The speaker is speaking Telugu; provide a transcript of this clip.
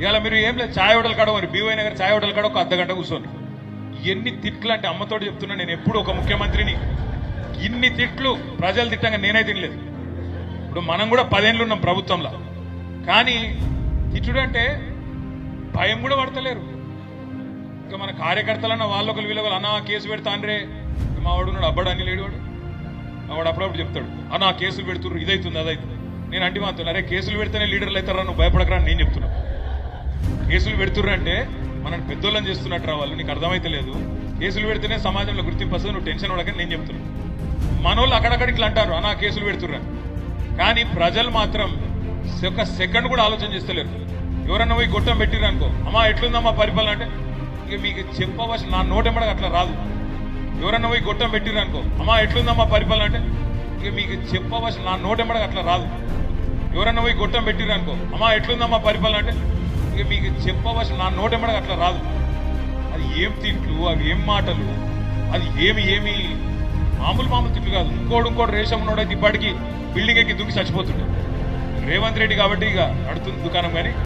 ఇవాళ మీరు ఏం లేదు ఛాయ్ హోటల్ కాడ మరి బీవై నగర్ ఛాయ్ హోటల్ కాడ ఒక అర్ధ గంట కూర్చోండి. ఎన్ని తిట్లు అంటే అమ్మతోటి చెప్తున్నా నేను ఎప్పుడు ఒక ముఖ్యమంత్రిని. ఇన్ని తిట్లు ప్రజలు తిట్టంగా నేనే తినలేదు. ఇప్పుడు మనం కూడా పదేళ్ళు ఉన్నాం ప్రభుత్వంలో. కానీ తిట్టుడు అంటే భయం కూడా పడతలేరు. ఇంకా మన కార్యకర్తలన్న వాళ్ళొకరు వీళ్ళొకరు అన్న కేసు పెడతా అండ్రే మా వాడు ఉన్నాడు అబ్బాడు అని లేడు వాడు. మా వాడు అప్పుడప్పుడు చెప్తాడు అన్న కేసులు పెడుతున్నారు ఇదైతుంది అదైతుంది. నేను అంటే మాత్రం అరే కేసులు పెడితేనే లీడర్లు అవుతారా? నువ్వు భయపడకరా నేను చెప్తున్నాను కేసులు పెడుతుర్రు అంటే మనం పెద్దోళ్ళని చేస్తున్నట్టు వాళ్ళు నీకు అర్థమైతే లేదు. కేసులు పెడితేనే సమాజంలో గుర్తింపు వస్తుంది నువ్వు టెన్షన్ పడకని నేను చెప్తున్నా. మనోళ్ళు అక్కడక్కడ ఇట్లా అంటారు అనా కేసులు పెడుతుర్రు కానీ ప్రజలు మాత్రం ఒక సెకండ్ కూడా ఆలోచన చేస్తలేరు. ఎవరన్నా పోయి గొట్టం పెట్టిర్రు అనుకో అమ్మా ఎట్లుందమ్మా పరిపాలన? అంటే ఇక మీకు చెప్పవచ్చు నా నోటెంబడ అట్లా రాదు. ఎవరన్నా పోయి గొట్టం పెట్టిర్రు అనుకో అమ్మా ఎట్లుందమ్మా పరిపాలన? అంటే ఇక మీకు చెప్పవచ్చు నా నోటెంబడ అట్లా రాదు. ఎవరన్నా పోయి గొట్టం పెట్టిర్రు అనుకో అమ్మా ఎట్లుందమ్మా పరిపాలన? అంటే ఇక మీకు చెప్పవలసిన నా నోటెంబడగా అట్లా రాదు. అది ఏం తిట్లు అవి ఏం మాటలు అది ఏమి ఏమి మామూలు మామూలు తిట్లు కాదు. ఇంకోడు ఇంకోటి రేషం ఉన్నోడైతే ఇప్పటికీ బిల్డింగ్ ఎక్కి దుక్కి చచ్చిపోతుంటాడు రేవంత్ రెడ్డి కాబట్టి ఇక నడుతుంది దుకాణం కానీ